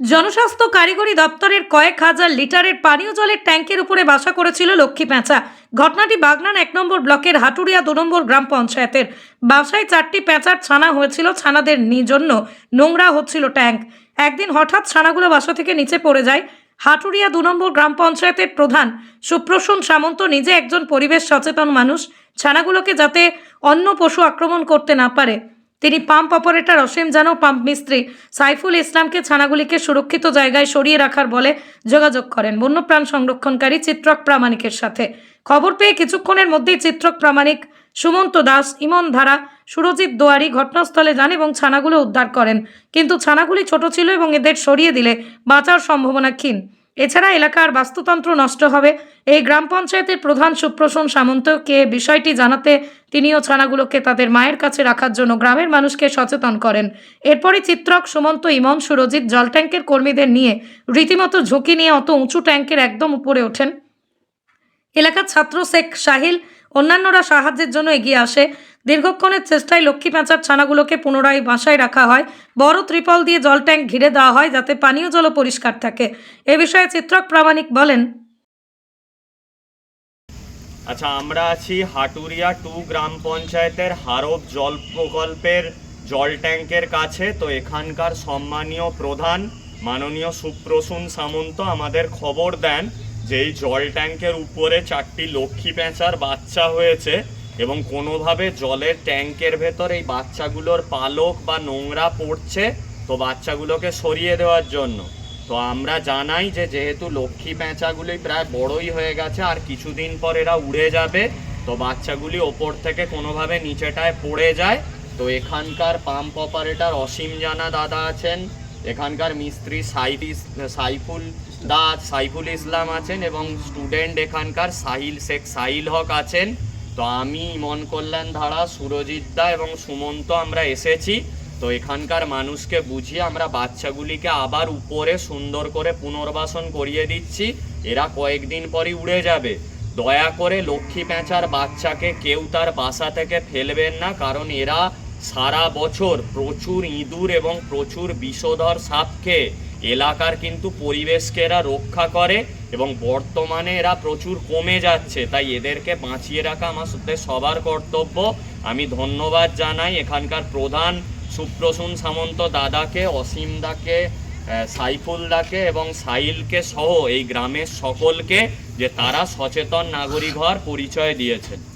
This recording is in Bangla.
জনস্বাস্থ্য কারিগরি দপ্তরের কয়েক হাজার লিটারের পানীয় জলের ট্যাঙ্কের উপরে বাসা করেছিল লক্ষ্মী প্যাঁচা ঘটনাটি বাগনান এক নম্বর ব্লকের হাটুরিয়া দু নম্বর গ্রাম পঞ্চায়েতের। বাসায় চারটি প্যাঁচার ছানা হয়েছিল, ছানাদের জন্য নোংরা হচ্ছিল ট্যাঙ্ক। একদিন হঠাৎ ছানাগুলো বাসা থেকে নিচে পড়ে যায়। হাটুরিয়া দু নম্বর গ্রাম পঞ্চায়েতের প্রধান সুপ্রসূন সামন্ত নিজে একজন পরিবেশ সচেতন মানুষ। ছানাগুলোকে যাতে অন্য পশু আক্রমণ করতে না পারে। তিনি পাম্প অপারেটর অসীম জানো, পাম্প মিস্ত্রি সাইফুল ইসলামকে ছানাগুলিকে সুরক্ষিত জায়গায় সরিয়ে রাখার বলে যোগাযোগ করেন। বন্যপ্রাণ সংরক্ষণকারী চিত্রক প্রামাণিকের সাথে। খবর পেয়ে কিছুক্ষণের মধ্যেই চিত্রক প্রামাণিক সুমন্ত দাস, ইমন ধারা, সুরজিৎ দোয়ারি ঘটনাস্থলে যান এবং ছানাগুলো উদ্ধার করেন। কিন্তু ছানাগুলি ছোট ছিল এবং এদের সরিয়ে দিলে বাঁচার সম্ভাবনা ক্ষীণ। এছাড়া এলাকার বাস্তুতন্ত্র নষ্ট হবে। এই গ্রাম পঞ্চায়েতের প্রধান সুপ্রসন সামন্তকে বিষয়টি জানাতে তিনিও ছানাগুলোকে তাদের মায়ের কাছে রাখার জন্য গ্রামের মানুষকে সচেতন করেন। এরপরই চিত্রক সুমন্ত ইমন, সুরজিৎ, জল ট্যাঙ্কের কর্মীদের নিয়ে রীতিমতো ঝুঁকি নিয়ে অত উঁচু ট্যাঙ্কের একদম উপরে ওঠেন। এলাকার ছাত্র শেখ সাহিল অন্যান্যরা সাহায্যের জন্য এগিয়ে আসে। দীর্ঘক্ষণের চেষ্টায় লক্ষ্মী পেঁচার ছানাগুলোকে পুনরায় বাসায় রাখা হয়। বড় ত্রিপল দিয়ে জল ট্যাঙ্ক ঘিরে দেওয়া হয় যাতে পানীয় জলও পরিষ্কার থাকে। এ বিষয়ে চিত্রক প্রামাণিক বলেন আচ্ছা আমরা আছি হাটুরিয়া টু গ্রাম পঞ্চায়েতের হারব জল প্রকল্পের জল ট্যাঙ্কের কাছে। তো এখানকার সম্মানীয় প্রধান মাননীয় সুপ্রসূন সামন্ত আমাদের খবর দেন। যে এই জল ট্যাঙ্কের উপরে চারটি লক্ষ্মী পেঁচার বাচ্চা হয়েছে এবং কোনোভাবে জলের ট্যাঙ্কের ভেতর এই বাচ্চাগুলোর পালক বা নোংরা পড়ছে, তো বাচ্চাগুলোকে সরিয়ে দেওয়ার জন্য। তো আমরা জানাই যে যেহেতু লক্ষ্মী পেঁচাগুলি প্রায় বড়ই হয়ে গেছে, আর কিছুদিন পর এরা উড়ে যাবে, তো বাচ্চাগুলি ওপর থেকে কোনোভাবে নিচেটায় পড়ে যায়। তো এখানকার পাম্প অপারেটর অসীম জানা দাদা আছেন। এখানকার মিস্ত্রি সাইদ সাইফুল দা সাইফুল ইসলাম আছেন এবং স্টুডেন্ট এখানকার সাহিল শেখ সাহিল হক আছেন। তো আমি মন কল্যাণ ধারা, সুরজিৎ দা এবং সুমন্ত আমরা এসেছি। তো এখানকার মানুষকে বুঝিয়ে আমরা বাচ্চাগুলিকে আবার উপরে সুন্দর করে পুনর্বাসন করিয়ে দিচ্ছি। এরা কয়েকদিন পরই উড়ে যাবে। দয়া করে লক্ষ্মী পেঁচার বাচ্চাকে কেউ তার বাসা থেকে ফেলবেন না, কারণ এরা সারা বছর প্রচুর ইঁদুর এবং প্রচুর বিষধর সাপকে এলাকার কিন্তু পরিবেশকে এরা রক্ষা করে এবং বর্তমানে এরা প্রচুর কমে যাচ্ছে। তাই এদেরকে বাঁচিয়ে রাখা আমার সাথে সবার কর্তব্য। আমি ধন্যবাদ জানাই এখানকার প্রধান সুপ্রসূন সামন্ত দাদাকে, অসীম দাকে সাইফুল দাকে এবং সাইলকে সহ এই গ্রামের সকলকে যে তারা সচেতন নাগরিক হওয়ার পরিচয় দিয়েছেন।